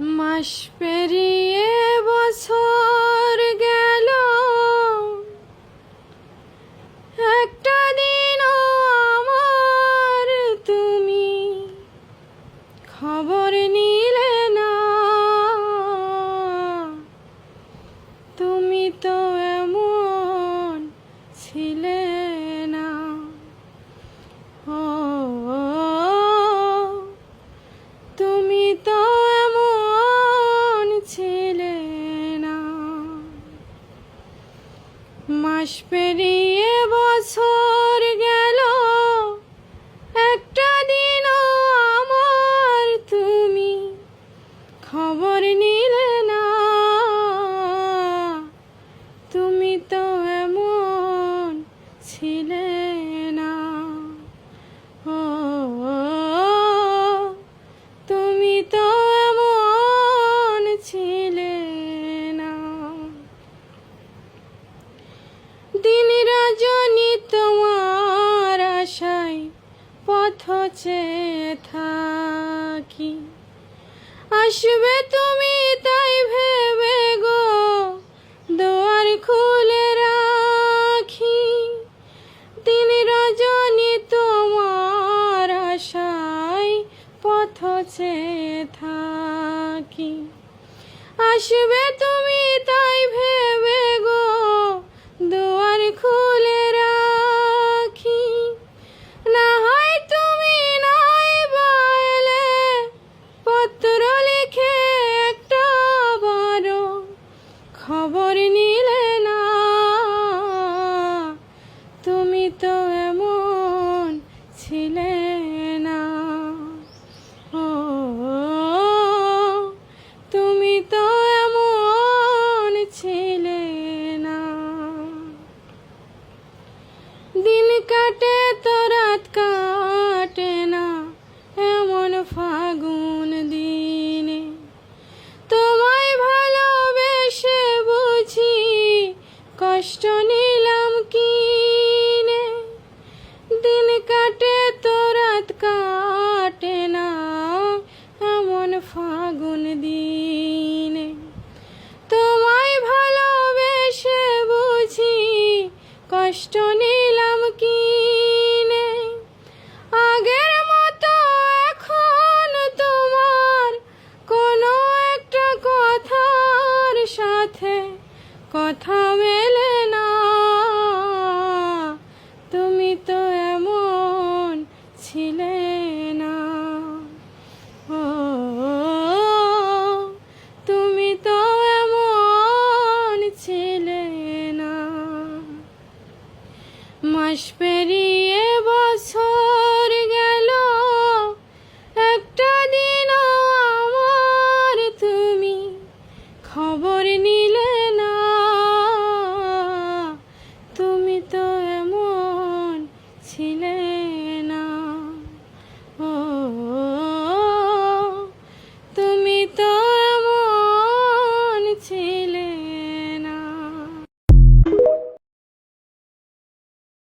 মাস পেরিয়ে বছর গেল। একটা দিন আমার তুমি খবর নিলে না। তুমি তো এমন ছিলে prosperem. কাছে থাকি। আসবে তুমি তাই ভেবে গো, দোয়ার খুলে রাখি। দিন রজনী তোমার আশায় পথ থাকি। আসবে তুমি তাই ভেবে করিনি গুণ দিন। তোমায় ভালোবেসে বুঝি কষ্ট নেই। মাস পেরিয়ে বছর গেল। একটা দিন আমার তুমি খবর নিলে না। তুমি তো এমন ছিলে।